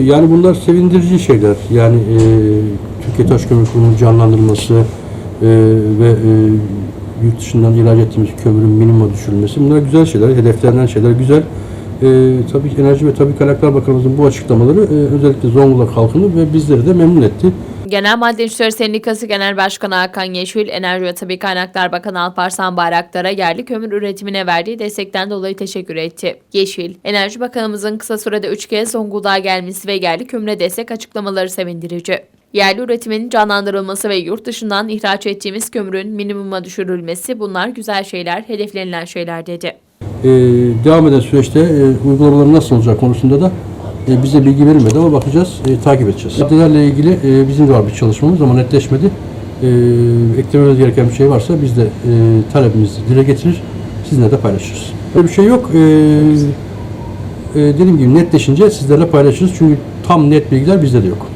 Yani bunlar sevindirici şeyler. Yani e, Türkiye Taş Kömür Kurumu'nun canlandırılması e, ve e, yurt dışından ihraç ettiğimiz kömürün minimuma düşürülmesi bunlar güzel şeyler, hedeflenen şeyler güzel. E, tabii ki Enerji ve Tabii Kaynaklar Bakanımızın bu açıklamaları e, özellikle Zonguldak halkını ve bizleri de memnun etti. Genel Maden İşleri Sendikası Genel Başkanı Hakan Yeşil, Enerji ve Tabii Kaynaklar Bakanı Alparslan Bayraktar'a yerli kömür üretimine verdiği destekten dolayı teşekkür etti. Yeşil, Enerji Bakanımızın kısa sürede 3 kez Zonguldak'a gelmesi ve yerli kömüre destek açıklamaları sevindirici. Yerli üretimin canlandırılması ve yurt dışından ihraç ettiğimiz kömürün minimuma düşürülmesi bunlar güzel şeyler, hedeflenilen şeyler dedi. E, devam eden süreçte e, uygulamaları nasıl olacak konusunda da e, bize bilgi verilmedi ama bakacağız, e, takip edeceğiz. Maddelerle ilgili e, bizim de var bir çalışmamız ama netleşmedi. E, eklememiz gereken bir şey varsa biz de e, talebimizi dile getirir, sizinle de paylaşırız. Böyle bir şey yok. E, e, dediğim gibi netleşince sizlerle paylaşırız çünkü tam net bilgiler bizde de yok.